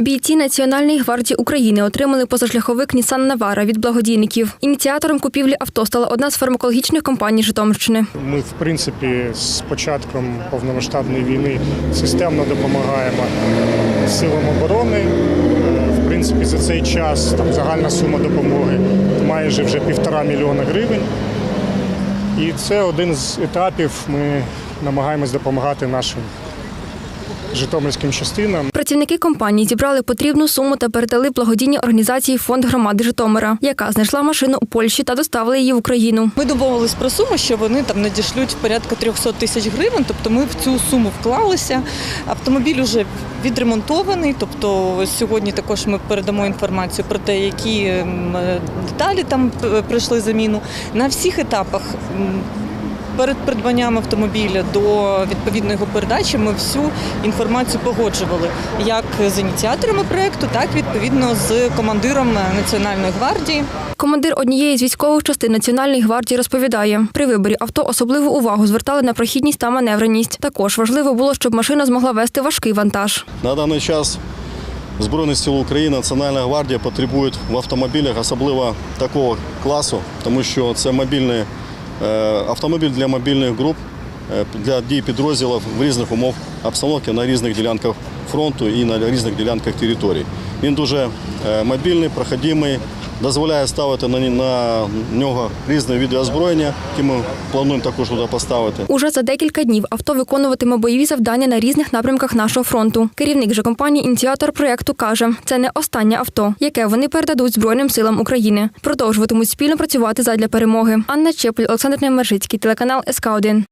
Бійці Національної гвардії України отримали позашляховик Нісан Навара від благодійників. Ініціатором купівлі авто стала одна з фармакологічних компаній Житомирщини. Ми, в принципі, з початком повномасштабної війни системно допомагаємо силам оборони. Е, В принципі, за цей час там загальна сума допомоги майже вже півтора мільйона гривень. І це один з етапів. Ми намагаємось допомагати нашим житомирським частинам. Працівники компанії зібрали потрібну суму та передали благодійній організації фонд громади Житомира, яка знайшла машину у Польщі та доставила її в Україну. Ми домовились про суму, що вони там надішлють порядка 300 тисяч гривень. Тобто ми в цю суму вклалися. Автомобіль вже відремонтований. Тобто сьогодні також ми передамо інформацію про те, які деталі там е, пройшли заміну. На всіх етапах. Перед придбанням автомобіля до відповідної його передачі ми всю інформацію погоджували як з ініціаторами проекту, так відповідно з командиром Національної гвардії. Командир однієї з військових частин Національної гвардії розповідає, при виборі авто особливу увагу звертали на прохідність та маневреність. Також важливо було, щоб машина змогла вести важкий вантаж. На даний час Збройних сил України Національна гвардія потребує в автомобілях, особливо такого класу, тому що це мобільний автомобіль для мобільних груп, е, для дій підрозділів в різних умов обстановки на різних ділянках фронту і на різних ділянках територій. Він дуже е, мобільний, проходимий, дозволяє ставити на на нього різні види озброєння, які ми плануємо також туди поставити. Уже за декілька днів авто виконуватиме бойові завдання на різних напрямках нашого фронту. Керівник же компанії, ініціатор проєкту, каже, це не останнє авто, яке вони передадуть Збройним силам України. Продовжуватимуть спільно працювати задля перемоги. Анна Чепль, Олександр Немержицький, телеканал СК 1